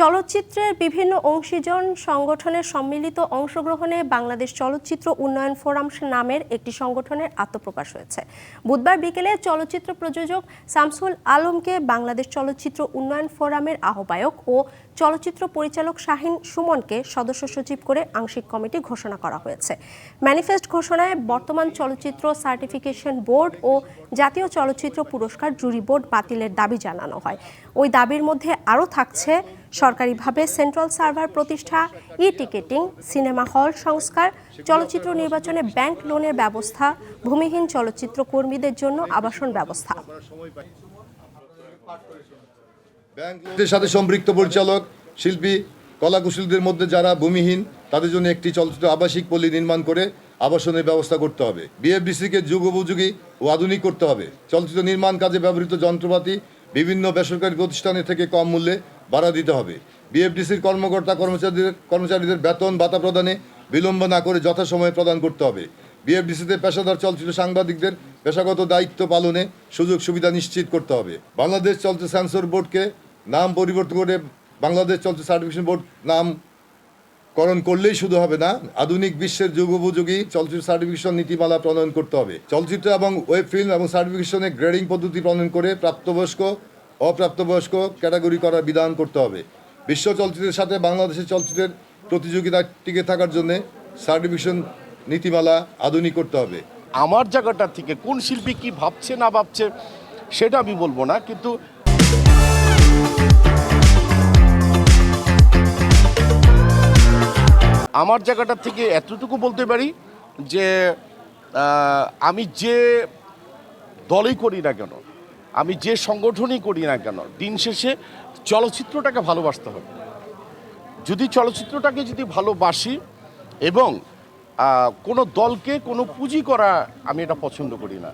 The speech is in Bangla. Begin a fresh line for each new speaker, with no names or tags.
চলচ্চিত্রের বিভিন্ন অংশীজন সংগঠনের সম্মিলিত অংশগ্রহণে বাংলাদেশ চলচ্চিত্র উন্নয়ন ফোরাম নামের একটি সংগঠনের আত্মপ্রকাশ হয়েছে। বুধবার বিকেলে চলচ্চিত্র প্রযোজক শামসুল আলমকে বাংলাদেশ চলচ্চিত্র উন্নয়ন ফোরামের আহ্বায়ক ও চলচ্চিত্র পরিচালক শাহিন সুমনকে সদস্য সচিব করে আংশিক কমিটি ঘোষণা করা হয়েছে। ম্যানিফেস্ট ঘোষণায় বর্তমান চলচ্চিত্র সার্টিফিকেশন বোর্ড ও জাতীয় চলচ্চিত্র পুরস্কার জুরি বোর্ড বাতিলের দাবি জানানো হয়। ওই দাবির মধ্যে আরও থাকছে সরকারিভাবে সেন্ট্রাল সার্ভার প্রতিষ্ঠা ই টিকেটিং সিনেমা হল সংস্কার, চলচ্চিত্র নির্বাচনে ব্যাংক লোনের ব্যবস্থা, ভূমিহীন চলচ্চিত্র কর্মীদের জন্য আবাসন ব্যবস্থা।
ব্যাংকের সাথে সম্পৃক্ত পরিচালক, শিল্পী কলাকুশলীদের মধ্যে যারা ভূমিহীন, তাদের জন্য একটি চলচ্চিত্র আবাসিক পল্লী নির্মাণ করে আবাসনের ব্যবস্থা করতে হবে। বিএফডিসিকে যুগোপযোগী ও আধুনিক করতে হবে। চলচ্চিত্র নির্মাণ কাজে ব্যবহৃত যন্ত্রপাতি বিভিন্ন বেসরকারি প্রতিষ্ঠানের থেকে কম মূল্যে ভাড়া দিতে হবে। বিএফডিসির কর্মকর্তা কর্মচারীদের কর্মচারীদের বেতন, ভাতা প্রদানে বিলম্ব না করে যথাসময়ে প্রদান করতে হবে। বিএফডিসিতে পেশাদার চলচ্চিত্র সাংবাদিকদের পেশাগত দায়িত্ব পালনে সুযোগ সুবিধা নিশ্চিত করতে হবে। বাংলাদেশ চলচ্চিত্র সেন্সর বোর্ডকে নাম পরিবর্তন করে বাংলাদেশ চলচ্চিত্র সার্টিফিকেশন বোর্ড নাম করণ করলেই শুধু হবে না, আধুনিক বিশ্বের যুগোপযোগী চলচ্চিত্র সার্টিফিকেশন নীতিমালা প্রণয়ন করতে হবে। চলচ্চিত্র এবং ওয়েব ফিল্ম এবং সার্টিফিকেশনে গ্রেডিং পদ্ধতি প্রণয়ন করে প্রাপ্তবয়স্ক অপ্রাপ্তবয়স্ক ক্যাটাগরি করার বিধান করতে হবে। বিশ্ব চলচ্চিত্রের সাথে বাংলাদেশের চলচ্চিত্রের প্রতিযোগিতা টিকে থাকার জন্য সার্টিফিকেশন নীতিমালা আধুনিক করতে হবে।
আমার জায়গাটা থেকে কোন শিল্পী কি ভাবছে, না ভাবছে, সেটা আমি বলব না, কিন্তু আমার জায়গাটা থেকে এতটুকু বলতে পারি যে আমি যে দলই করি না কেন আমি যে সংগঠনই করি না কেন, দিন শেষে চলচ্চিত্রটাকে ভালোবাসতে হবে। যদি চলচ্চিত্রটাকে যদি ভালোবাসি এবং কোনো দলকে কোনো পুঁজি করা আমি এটা পছন্দ করি না।